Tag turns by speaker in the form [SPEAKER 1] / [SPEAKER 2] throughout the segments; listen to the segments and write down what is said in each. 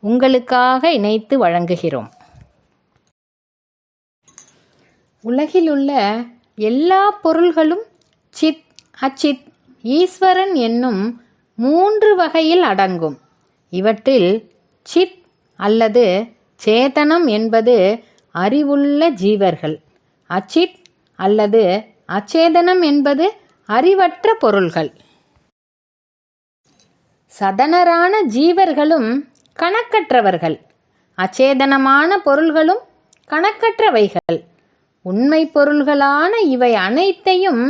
[SPEAKER 1] உங்களுக்காக இணைத்து வழங்குகிறோம். உலகிலுள்ள எல்லா பொருள்களும் சித் அச்சித் ஈஸ்வரன் என்னும் மூன்று வகையில் அடங்கும். இவற்றில் சித் அல்லது சேதனம் என்பது அறிவுள்ள ஜீவர்கள். அச்சித் அல்லது அச்சேதனம் என்பது அறிவற்ற பொருள்கள். சதனரான ஜீவர்களும் கணக்கற்றவர்கள். அச்சேதனமான பொருள்களும் கணக்கற்றவைகள். உண்மை பொருள்களான இவை அனைத்தையும்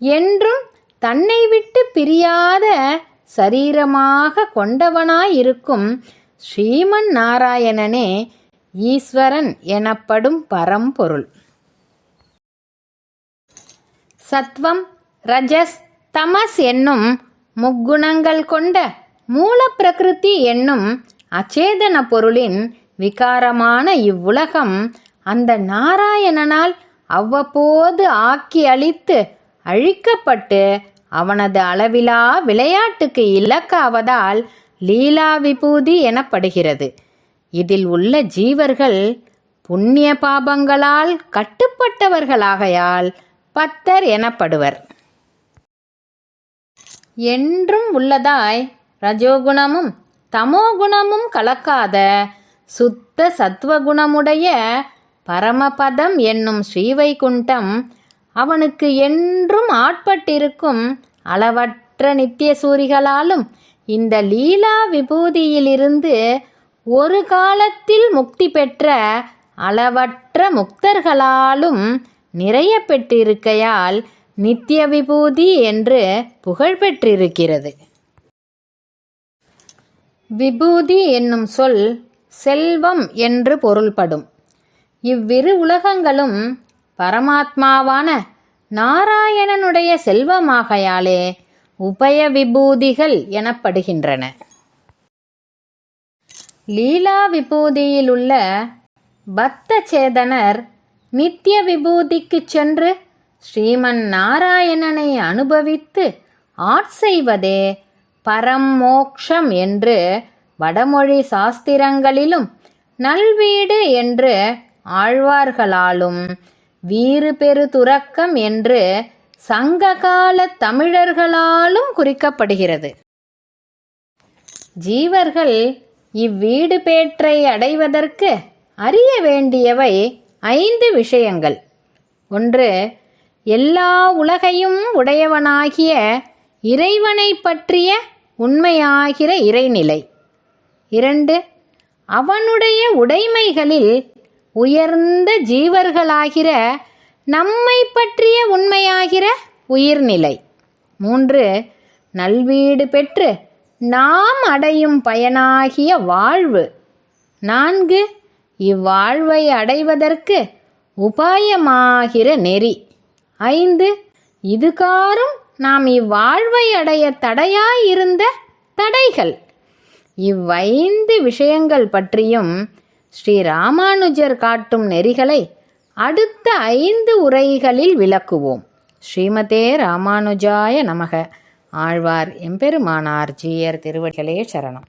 [SPEAKER 1] என்றும் தன்னை விட்டு பிரியாத சரீரமாக கொண்டவனாயிருக்கும் ஸ்ரீமன் நாராயணனே ஈஸ்வரன் எனப்படும் பரம்பொருள். சத்வம் ரஜஸ் தமஸ் என்னும் முக்குணங்கள் கொண்ட மூலப்பிரகிருதி என்னும் அச்சேதன பொருளின் விகாரமான இவ்வுலகம் அந்த நாராயணனால் அவ்வப்போது ஆக்கி அழித்து அழிக்கப்பட்டு அவனது அளவிலா விளையாட்டுக்கு இலக்காவதால் லீலா விபூதி எனப்படுகிறது. இதில் உள்ள ஜீவர்கள் புண்ணிய பாபங்களால் கட்டுப்பட்டவர்களாகையால் பத்தர் எனப்படுவர். என்றும் உள்ளதாய் ரஜோகுணமும் தமோகுணமும் கலக்காத சுத்த சத்வகுணமுடைய பரமபதம் என்னும் ஸ்ரீவைகுண்டம் அவனுக்கு என்றும் ஆட்பட்டிருக்கும் அளவற்ற நித்திய சூரிகளாலும் இந்த லீலா விபூதியிலிருந்து ஒரு காலத்தில் முக்தி பெற்ற அளவற்ற முக்தர்களாலும் நிறைய பெற்றிருக்கையால் நித்திய விபூதி என்று புகழ் பெற்றிருக்கிறது. விபூதி என்னும் சொல் செல்வம் என்று பொருள்படும். இவ்விரு உலகங்களும் பரமாத்மாவான நாராயணனுடைய செல்வமாகையாலே உபய விபூதிகள் எனப்படுகின்றன. லீலா விபூதியிலுள்ள பக்த சேதனர் நித்திய விபூதிக்கு சென்று ஸ்ரீமன் நாராயணனை அனுபவித்து ஆட்செய்வதே பரமோக்ஷம் என்று வடமொழி சாஸ்திரங்களிலும் நல்வீடு என்று ஆழ்வார்களாலும் வீறு பெரு துறக்கம் என்று சங்ககால தமிழர்களாலும் குறிக்கப்படுகிறது. ஜீவர்கள் இவ்வீடு பேற்றை அடைவதற்கு அறிய வேண்டியவை ஐந்து விஷயங்கள். ஒன்று எல்லா உலகையும் உடையவனாகிய இறைவனை பற்றிய உண்மையாகிற இறைநிலை. இரண்டு அவனுடைய உடைமைகளில் உயர்ந்த ஜீவர்களாகிற நம்மை பற்றிய உண்மையாகிற உயிர்நிலை. மூன்று நல்வீடு பெற்று நாம் அடையும் பயனாகிய வாழ்வு. நான்கு இவ்வாழ்வை அடைவதற்கு உபாயமாகிற நெறி. ஐந்து இதுகாரும் நாம் இவ்வாழ்வை அடைய தடையாயிருந்த தடைகள். இவ்வைந்து விஷயங்கள் பற்றியும் ஸ்ரீ ராமானுஜர் காட்டும் நெறிகளை அடுத்த ஐந்து உரைகளில் விளக்குவோம். ஸ்ரீமதே ராமானுஜாய நமக. ஆழ்வார் எம்பெருமானார் ஜீயர் திருவடிகளே சரணம்.